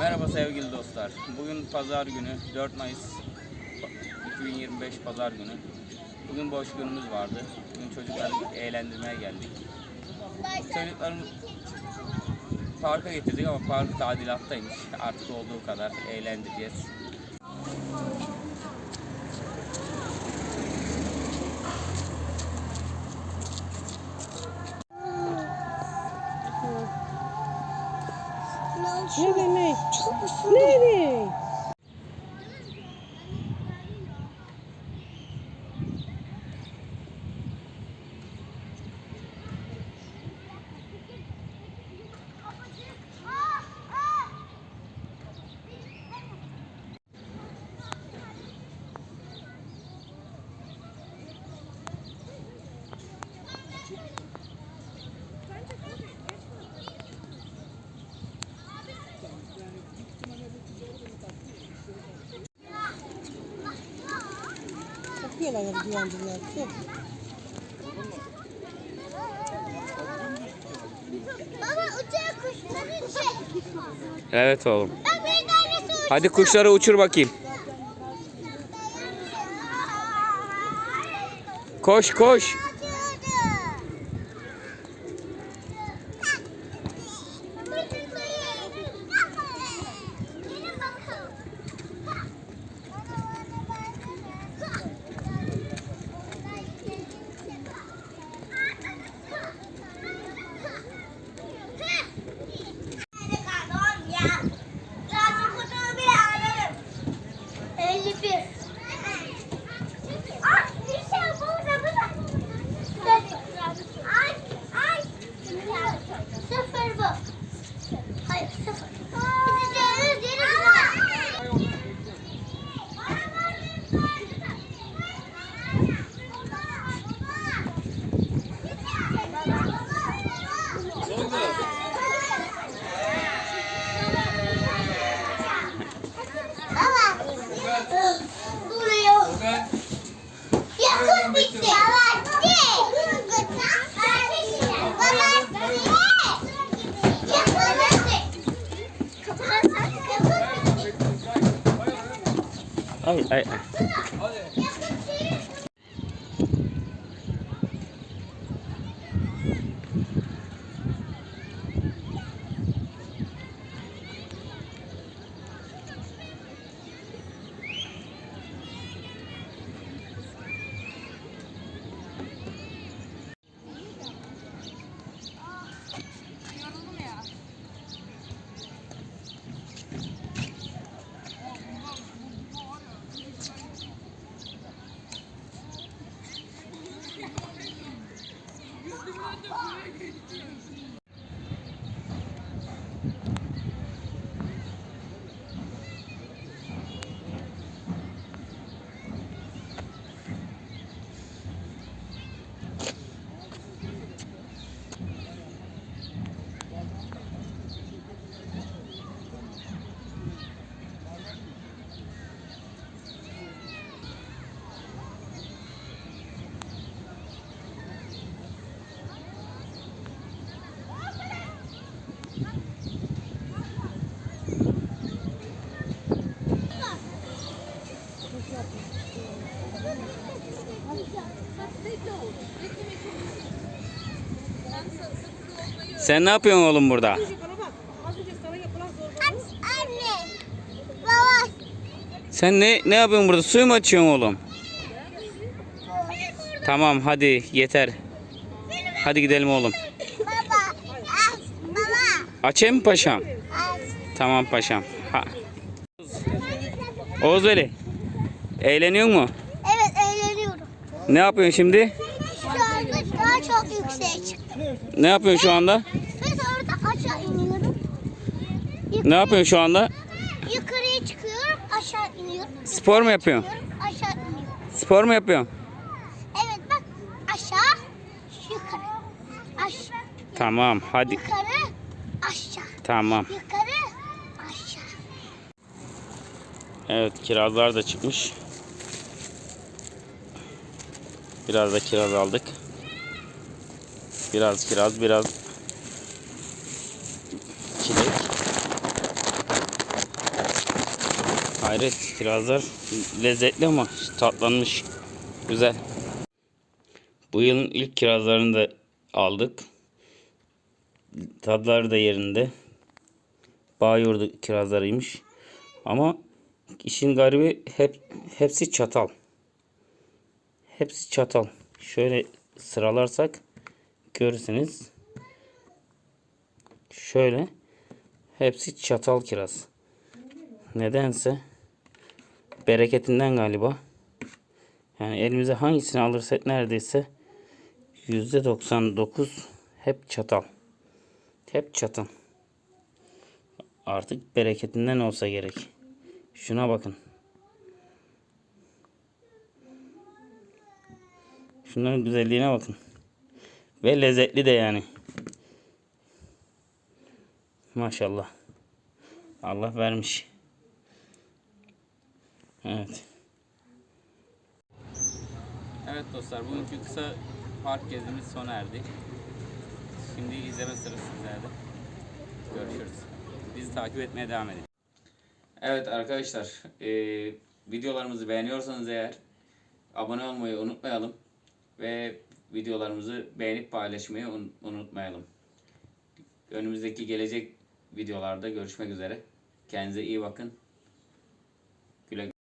Merhaba sevgili dostlar. Bugün pazar günü 4 Mayıs 2025 pazar günü. Bugün boş günümüz vardı. Bugün çocukları eğlendirmeye geldik. Çocukların parka getirdik ama park tadilattaymış. Artık olduğu kadar eğlendireceğiz. Ne demek? Ne demek? Bakıyorlar ya güvendiler. Baba uçağa kuşları çek. Evet oğlum. Ben bir tanesi uçtu. Hadi kuşları uçur bakayım. Koş koş. 哎哎哎。哎 Sen ne yapıyorsun oğlum burada? Anne. Baba. Sen ne ne yapıyorsun burada? Suyu mu açıyorsun oğlum? Tamam hadi yeter. Hadi gidelim oğlum. Baba. Baba. Açayım mı paşam? Tamam paşam. Ha. Oğuz Veli. Eğleniyor mu? Evet eğleniyorum. Ne yapıyorsun şimdi? Şu anda daha çok yükseğe çıktım. Ne yapıyorsun şu anda? Ve sonra da aşağı iniyorum. Ne yapıyorsun şu anda? Yukarıya çıkıyorum, aşağı iniyorum. Spor mu yapıyorsun? Çıkıyorum, aşağı iniyorum. Spor mu yapıyorsun? Evet bak aşağı, yukarı. Aşağı, Tamam hadi. yukarı, aşağı. Tamam. Yukarı, aşağı. Evet kirazlar da çıkmış. Biraz da kiraz aldık. Biraz kiraz, biraz Hayret kirazlar lezzetli ama tatlanmış. Güzel. Bu yılın ilk kirazlarını da aldık. Tadları da yerinde. Bağ kirazlarıymış. Ama işin garibi hep hepsi çatal. Hepsi çatal. Şöyle sıralarsak görürsünüz. Şöyle hepsi çatal kiraz. Nedense bereketinden galiba. Yani elimize hangisini alırsak neredeyse %99 hep çatal. Hep çatal. Artık bereketinden olsa gerek. Şuna bakın. Şunların güzelliğine bakın. Ve lezzetli de yani. Maşallah. Allah vermiş. Evet. Evet dostlar bugünkü kısa park gezimiz sona erdi. Şimdi izleme sırası sizlerde. Görüşürüz. Bizi takip etmeye devam edin. Evet arkadaşlar eee, videolarımızı beğeniyorsanız eğer abone olmayı unutmayalım. Ve videolarımızı beğenip paylaşmayı un- unutmayalım. Önümüzdeki gelecek videolarda görüşmek üzere. Kendinize iyi bakın.